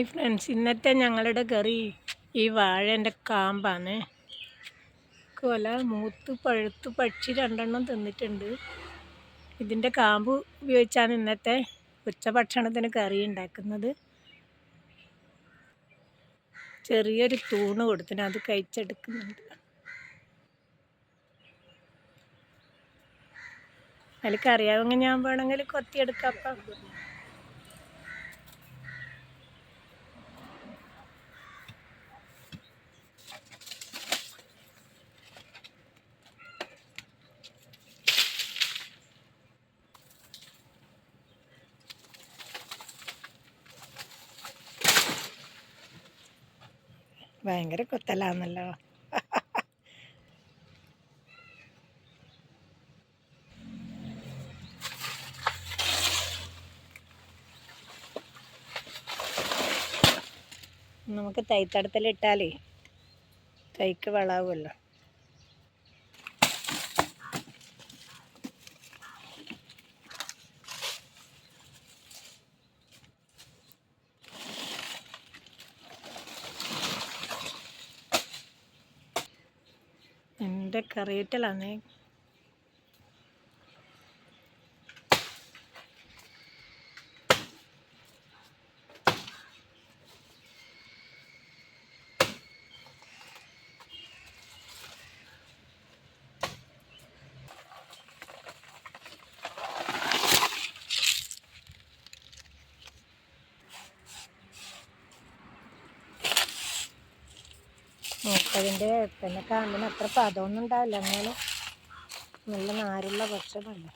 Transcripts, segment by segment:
Hi friends ഇന്നത്തെ ഞങ്ങളുടെ കറി ഈ വാഴേന്റെ കാമ്പാണ്. കൊല മൂത്ത് പഴുത്ത് പക്ഷി രണ്ടെണ്ണം തിന്നിട്ടുണ്ട്. ഇതിന്റെ കാമ്പ് ഉപയോഗിച്ചാണ് ഇന്നത്തെ ഉച്ചഭക്ഷണത്തിന് കറി ഉണ്ടാക്കുന്നത്. ചെറിയൊരു തൂണ് കൊടുത്തിന് അത് കഴിച്ചെടുക്കുന്നുണ്ട്. അതിൽ കറിയാവുമെങ്കിൽ ഞാൻ വേണമെങ്കിൽ കൊത്തിയെടുക്കാം അപ്പം. ഭയങ്കര കൊത്തലാന്നല്ലോ. നമുക്ക് തൈത്തടത്തിലിട്ടാലേ തൈക്ക് വളാവുമല്ലോ. എന്റെ കറിയിട്ടലാണ് മൂപ്പതിന്റെ പിന്നെ കാമ്പിന് അത്ര പദമൊന്നും ഉണ്ടാവില്ല. എന്നാലും നല്ല നാരുള്ള ഭക്ഷണമല്ല?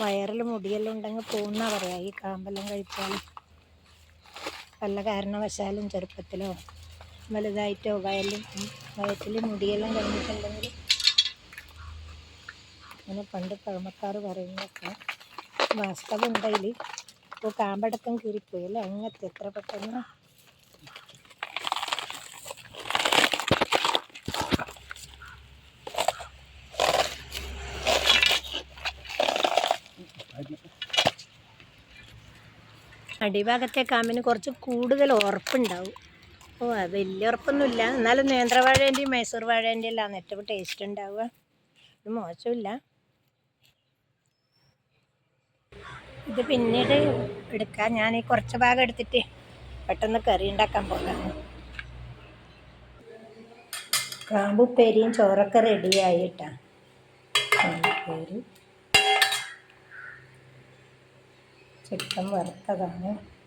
വയറിൽ മുടിയെല്ലാം ഉണ്ടെങ്കിൽ പോകുന്ന പറയാം. ഈ കാമ്പെല്ലാം കഴിച്ചാൽ പല കാരണവശാലും ചെറുപ്പത്തിലോ വലുതായിട്ടോ വയലും വയറ്റിൽ മുടിയെല്ലാം കഴിഞ്ഞിട്ടുണ്ടെങ്കിൽ അങ്ങനെ പണ്ട് പഴമക്കാർ പറയുന്നതൊക്കെ വാസ്തവം ഉണ്ടെങ്കിൽ ഇപ്പോൾ കാമ്പടക്കം കീറിപ്പോയി അല്ലേ? അങ്ങനത്തെ എത്ര പെട്ടെന്ന് അടിഭാഗത്തെ കാമ്പിന് കുറച്ച് കൂടുതൽ ഉറപ്പുണ്ടാവും. ഓ അത് വലിയ ഉറപ്പൊന്നുമില്ല. എന്നാലും നേന്ത്രവാഴേന്റെയും മൈസൂർ വാഴേന്റെയും എല്ലാം ഏറ്റവും ടേസ്റ്റ് ഉണ്ടാവുക. ഇത് മോശമില്ല ഇത് പിന്നീട് എടുക്കാം. ഞാൻ ഈ കുറച്ച് ഭാഗം എടുത്തിട്ട് പെട്ടെന്ന് കറി ഉണ്ടാക്കാൻ പോകാം. കാമ്പുപ്പേരിയും ചോറൊക്കെ റെഡിയായിട്ടാണ് കാമ്പുപ്പേരി. ചിക്കൻ വറുത്തതാണ്.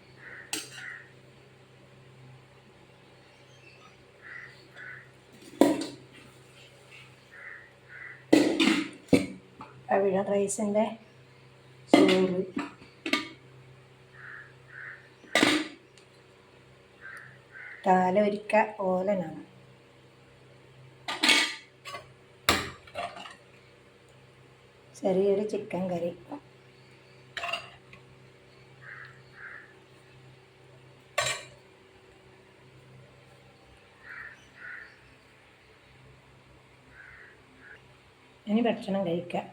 അവിടെ റൈസിന്റെ ചോറ്. താലൊരിക്ക ഓലനാണ്. ചെറിയൊരു ചിക്കൻ കറി. ഇനി ഭക്ഷണം കഴിക്കാം.